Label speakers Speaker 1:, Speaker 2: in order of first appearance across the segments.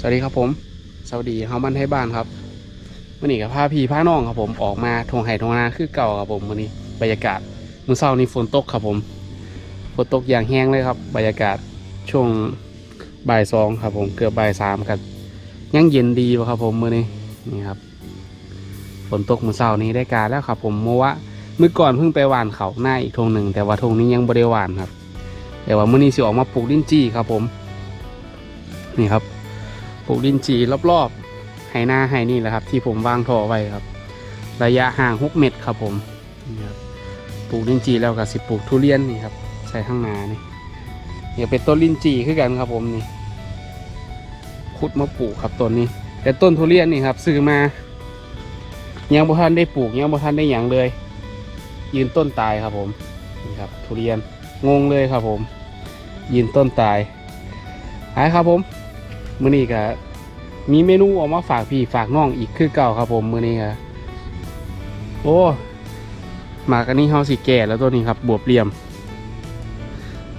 Speaker 1: สวัสดีครับผม สวัสดีเฮามันให้บ้านครับวันนี้กับพาพี่พาน้องครับผมออกมาทงไห่ทงนาคือเก่าครับผมวันนี้บรรยากาศมื้อเช้านี้ฝนตกครับผมฝนตกอย่างแห้งเลยครับ บรรยากาศช่วงบ่ายสองครับผมเกือบบ่ายสามครับยังเย็นดีอยู่ครับผมมื้อนี้นี่ครับฝนตกมื้อเช้านี้ได้การแล้วครับผมเมื่อวะเมื่อก่อนเพิ่งไปหว่านเขาหน้าอีกทงหนึ่งแต่ว่าทงนี้ยังบ่ได้หวานครับ แต่ว่ามื้อนี้สิออกมาปลูกลิ้นจี้ครับผม นี่ครับ ปลูกดินจีรอบๆไหนาไหนี่แหละครับ ที่ผมวางท่อไว้ครับ ระยะห่างหกเมตรครับผมนี่ครับปลูกดินจีแล้วก็สิปลูกทุเรียนนี่ครับ ใส่ข้างหน้านี่เนี่ยเป็นต้นลินจีขึ้นกันครับผมนี่ขุดมาปลูกครับต้นนี้ แต่ต้นทุเรียนนี่ครับซื้อมายังบ่ทันได้ปลูกยังบ่ทันได้หยังเลย ยืนต้นตายครับผมนี่ครับ ทุเรียนงงเลยครับผม ยืนต้นตายหายครับผม มื้อนี้ก็มีเมนูออกมาฝากพี่ฝากน้องอีกคือเก่าครับผมมื้อนี้ก็โอ้หมากอันนี้เฮาสิแก่แล้วตัวนี้ครับบวบเหลี่ยม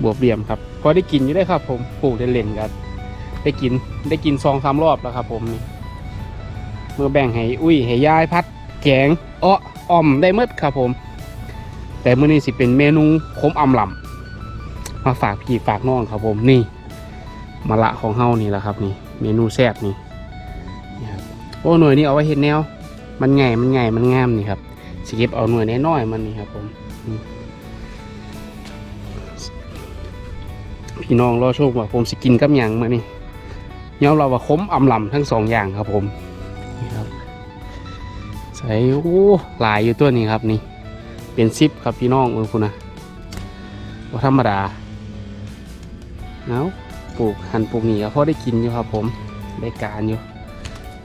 Speaker 1: บวบเหลี่ยมครับพอได้กินอยู่ได้ครับ ผมปลูกได้เล่นๆกันได้กินได้กินซองสามรอบแล้วครับ ผมนี่เมื่อแบ่งให้อุ้ยให้ยายพัด แกงอ้ออ่อมได้หมดครับผม แต่มื้อนี้สิเป็นเมนูขมอ่ำลำมาฝากพี่ฝากน้องครับผมนี่ มะละของเฮานี่แหละครับนี่ เมนูแซ่บนี่นะครับโอ้หน่วยนี้เอาไว้เห็ดแนว มันไงมันไงมันงามนี่ครับสเก็บเอาหน่วยน้อยๆมันนี่ครับผมพี่น้องรอชมว่าผมสิกินกับหยังมานี่ยอมเราว่าคมอำลำทั้งสองอย่างครับผมนี่ครับใส่โอ้หลายอยู่ตัวนี้ครับนี่ เป็นซิปครับพี่น้องเออคุณนะว่าธรรมดาเอา ปลูกหันปลูกนี่ก็พอได้กินอยู่ครับผมได้การอยู่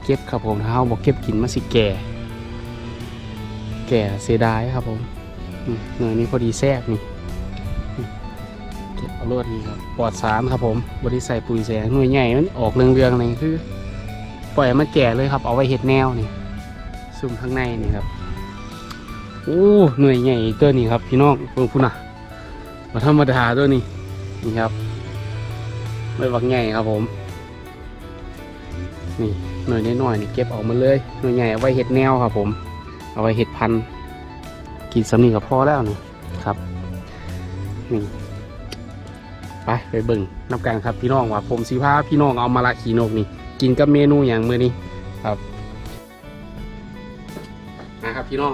Speaker 1: เก็บครับผมถ้าเราบอกเก็บกินมาสิแก่ แก่เสียดายครับผมอืมหน่อยนี้พอดีแทรกนี่เก็บเอารวดนี่ครับปลอดสารครับผมบริใส่ปุ๋ยแสงหน่วยใหญ่มันออกเรืองๆนี่คือ ปล่อยมันแก่เลยครับ เอาไว้เห็ดแนวนี่ซุ่มข้างในนี่ครับโอ้หน่วยใหญ่ตัวนี้ครับพี่น้องเพิ่งพุ่นอะมาธรรมดาตัวนี้นี่ครับ ไม่บักใหญ่ครับผม นี่หน่วยน้อยๆนี่เก็บออกมาเลยหน่วยใหญ่เอาไว้เห็ดแนวครับ ผม เอาไว้เห็ดพันกินสำนีก็พอแล้วนี่ครับนี่ไปไปเบิ่งนับกันครับพี่น้องว่าผมสีผ้าพี่น้องเอามาละขีนกนี่ กินกับเมนูอย่างมือนี้ครับนะครับพี่น้อง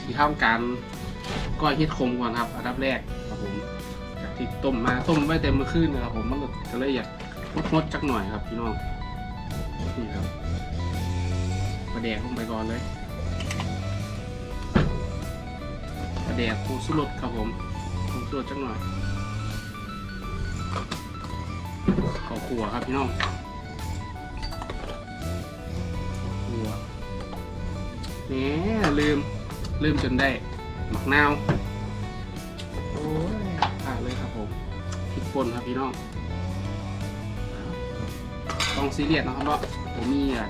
Speaker 1: สีทำการก้อยเห็ดคมก่อนครับ อันดับแรก ต้มมาต้มไว้เต็มเมื่อคืนนะครับผมมันก็เลยอยากงดๆจักหน่อยครับพี่น้องนี่ครับประแดกลงไปก่อนเลยประแดกปูสุรสครับผมปูสุรสจักหน่อยข้าวขัวครับพี่น้องขัวแหมลืมลืมจนได้หมักนาว พริกป่นครับพี่น้องต้องซีเรียสนะครับเนาะผมมีอะ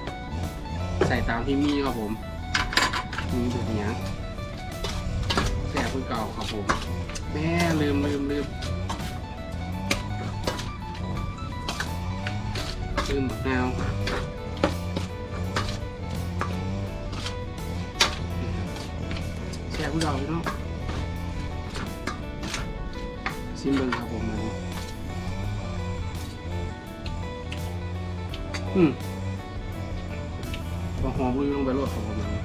Speaker 1: ใส่ตามที่มีครับผมมีเดือดเนี้แซ่บคือเก่าครับผม แม่ลืมลืมลืมลืมบักนวแซ่บคือเก่าพี่น้องซิมเบิร์ อืมพอหอมลุยลงไปรวดครับผมอันนี้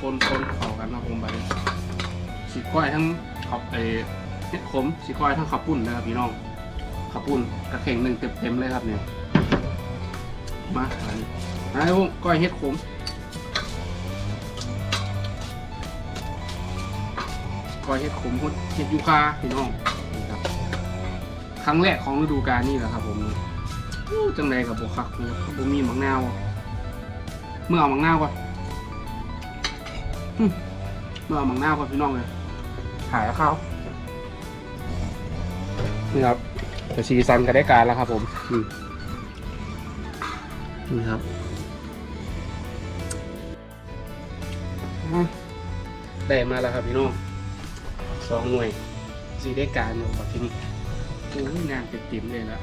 Speaker 1: คนคนเข้ากันครับผมไปสีก้อยทั้งขับเอเห็ดขมสีก้อยทั้งขับปุ่นนะครับพี่น้องขับปุ่นกระเข่งหนึ่งเต็มๆเลยครับเนี่ยมาอันนี้ไอ้พวกก้อยเห็ดขม ก้อยเห็ดขมเห็ดยูคาพี่น้องนี่ครับครั้งแรกของฤดูกาลนี่แหละครับ ผมอู้จังไรกับบวคักนะครับผมมีหมักนาวเมื่อเอาหมักนาวก่อนอืมเมื่อเอาหมักนาวก่อนพี่น้องเลยถ่ายแล้วเขานี่ครับแต่สีสันก็ได้การแล้วครับ ผมอืมนี่ครับอะได้มาแล้วครับพี่น้อง สองหน่วยสีได้การอยู่กับที่นี่โอ้ยงานเต็มๆเลยละ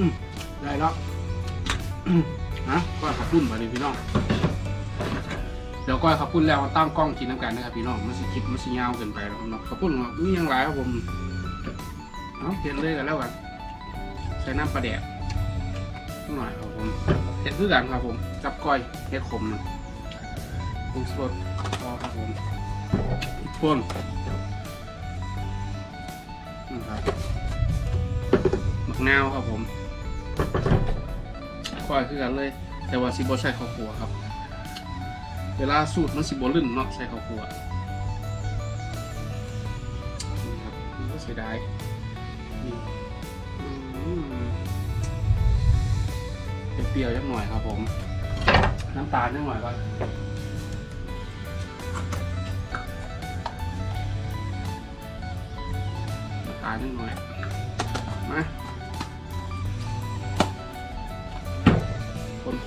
Speaker 1: อืมได้แล้วอืมนะก้อยขับปุ้นมาดิพี่น้องเดี๋ยวก้อยขับปุ้นแล้วมาตั้งกล้องกินน้ำกันนะครับพี่น้องมันสิคลิปมันสิยาวเกินไปแล้วครับเนาะขับปุ้นมีอย่างไรครับผมเอาเห็นเลยกันแล้วกันใช้น้ำปลาแดกหน่อยครับผมเห็ดคือกันครับผมกับก้อยเห็ดขมนะปรุงสดพอครับผมพ่นนี่ครับหมักนาวครับผม ก้อยคือกันเลย แต่ว่าสิบใส่ข้าวคั่วครับ เวลาสูตรมันสิบลื่นเนาะใส่ข้าวคั่วนี่ครับก็เสียดายอืมเปรี้ยวๆจักหน่อยครับผม น้ำตาลจักหน่อยก่อนน้ำตาลจักหน่อย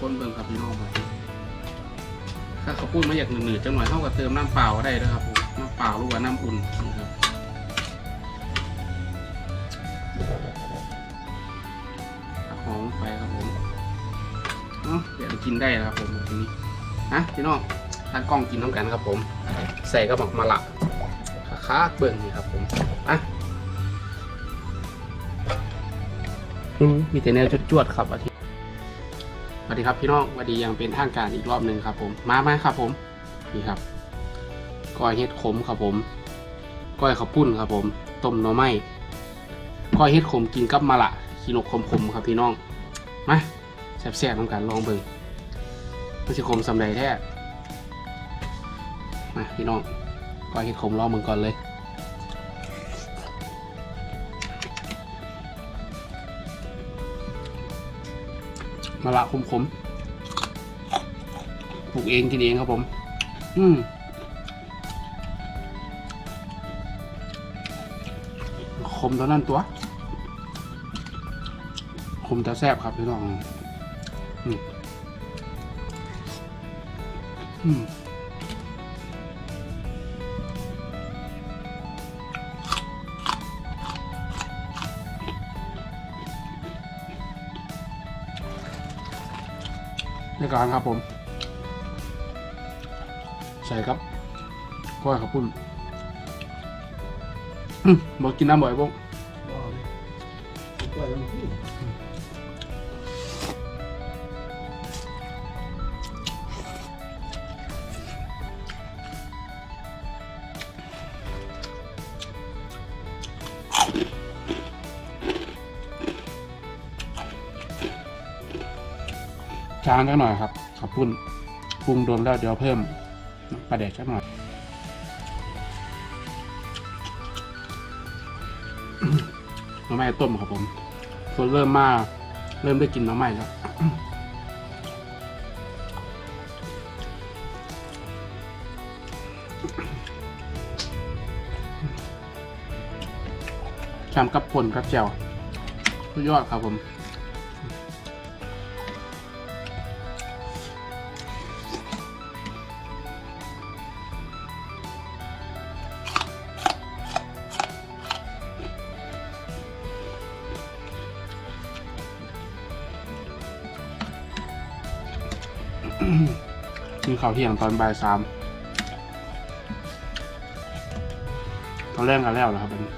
Speaker 1: คนเบิ่งครับพี่น้องครับถ้าเขาพูดมาอยากหนืดๆจังหน่อยเท่ากับเติมน้ำเปล่าก็ได้นะครับผมน้ำเปล่าหรือว่าน้ำอุ่นนะครับหอมไปครับผมเนาะเดี๋ยวกินได้แล้วครับผมทีนี้นะพี่น้องทานกล้องกินน้ำกันครับผม ใส่กระบอกมาละค้าเบิ่งนี่ครับผมอะมีแต่แนวจวดๆครับอาทิ วัสดีครับพี่น้องสวัสดียังเป็นทางการอีกรอบหนึ่งครับผมมาไหมครับผมนี่ครับก้อยเห็ดขมครับผมก้อยข้าวปุ้นครับผมต้มหน่อไม้ก้อยเฮ็ดขมกินกับมะละขีนกขมๆครับพี่น้องมาแซ่บๆน้ำกันลองเบิ่งมันจะขมสำใดแท้มาพี่น้องก้อยเฮ็ดขมลองเบิ่งก่อนเลย มะละขมๆปลูกเองกินเองครับผม อืมขมเท่านั้นตัวขมแต่แซ่บครับพี่น้องอืมอืม ในการครับผม ใส่ครับก้อยขอบปุ้นอืมบอกกินน้ำบ่อยบ้งางจักหน่อยครับขับปุ้นปรุงโดนแล้วเดี๋ยวเพิ่มปลาแดกจักหน่อยน้ำไม้ต้มครับผมส่วนเริ่มมาเริ่มได้กินน้ำไม้แล้วชามกับผลกับแจวสุดยอดครับผม กินข้าวเที่ยงตอนบ่ายสามตอนแรกกันแล้วนะครับอันนี้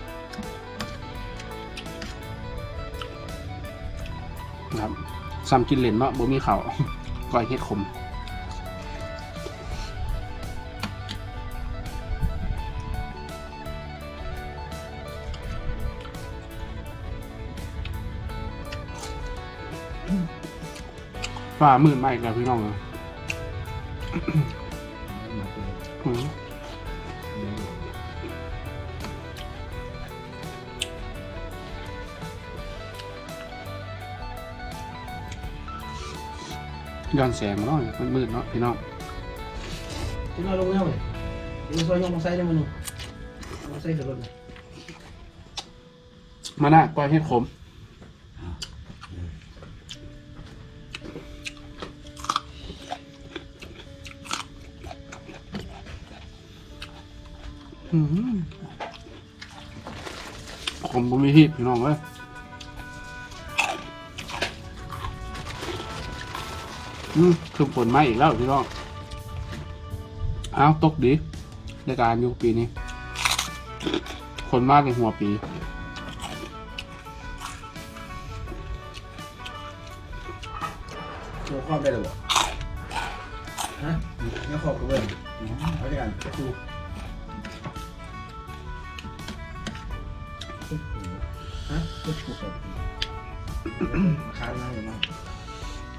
Speaker 1: นะครับซ้ำกินเหรนเนาะบ่มีข้าวก้อยเฮ็ดขมฝ่ามืดมาอีกแล้วพี่น้องอืมย้ อนแสงมาเนาะมันมืดเนาะพี่น้อง
Speaker 2: ที่น้อยลงแล้วเลยเดี๋ยวซอยยกมาใส่ได้มั้ยมาใส่เดี๋ยวรถ
Speaker 1: มาหน้าก้อยเห็ดขม อืมมบ่มีที่พี่น้องเอ้ยอืมคือฝนมาอีกแล้วพี่น้องอ้าวตกดีในการอยู่ปีนี้ คนมากในหัวปี
Speaker 2: ตัวครอบได้หรือเปล่าฮะไม่ครอบกับเว้ยเอาด้วยกันดู ก็ถูกกับค้างนั่งอยู่มั้ง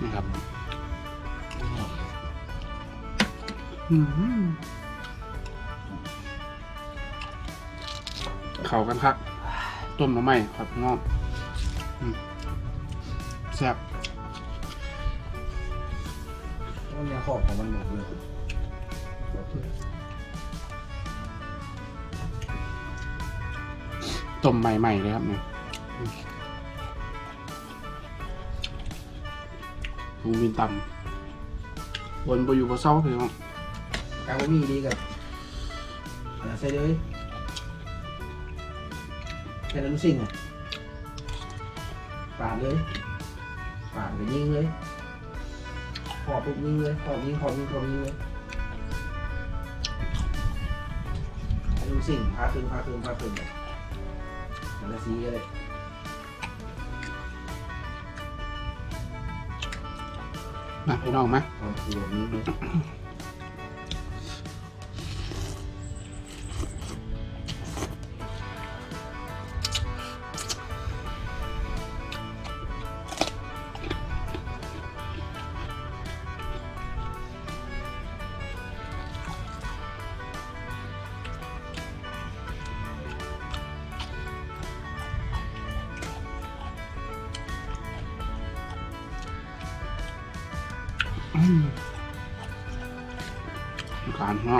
Speaker 1: นะครับเข้ากันครับ ต้มหน้ำไม้ครับงอืมแซ่บ
Speaker 2: มันยังขอบของมันหมดเลย
Speaker 1: ต้มใหม่ๆเลยครับเนี่ย อืมลุงวินตำบนบอยู่บนเสาพี่น้อง
Speaker 2: กางบะหมี่ดีกับอะไรใส่เลยแค่นั้นสิ่งอะปาดเลยปาดไปยิงเลยขอบปุ๊บยิงเลยขอบยิงขอบยิงขอบยิงเลยให้ดูสิ่งพาคืนพาคืนพาคืนเลยมันจะซีก็ เลย
Speaker 1: มาพี่น้องมา กา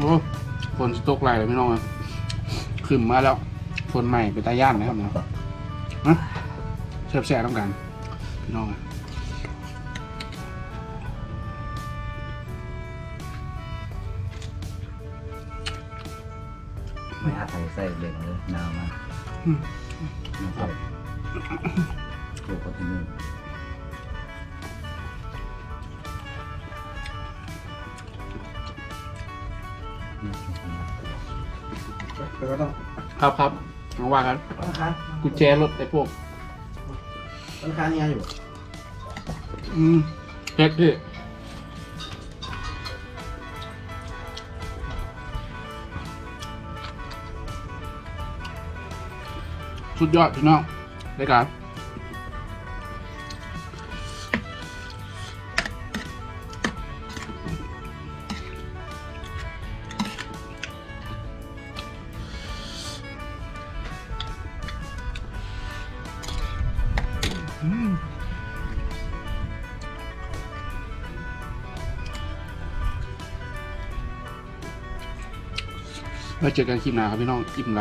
Speaker 1: โอ้ฝนสตกไหลเลยพี่น้องอะขึ้นมาแล้วฝนใหม่เป็นตาย่านนะครับเนาะนะแซ่บๆต้องกันพี่น้องอะ
Speaker 3: ไม่อาศัยใส่เหล็กเลยนาวมาก
Speaker 1: อืม
Speaker 3: ไม่ใแล้
Speaker 2: วก็ต้อง
Speaker 1: ครับครับมาว่ากัน
Speaker 2: ต้องค้าน
Speaker 1: กุญแจรถไอ้พวก
Speaker 2: ต้องค้านยังไงอยู่
Speaker 1: อืมเฮ็ดพี่สุดยอดพี่น้องได้การ ไว้เจอกันคลิปหน้าครับพี่น้องคลิปไหน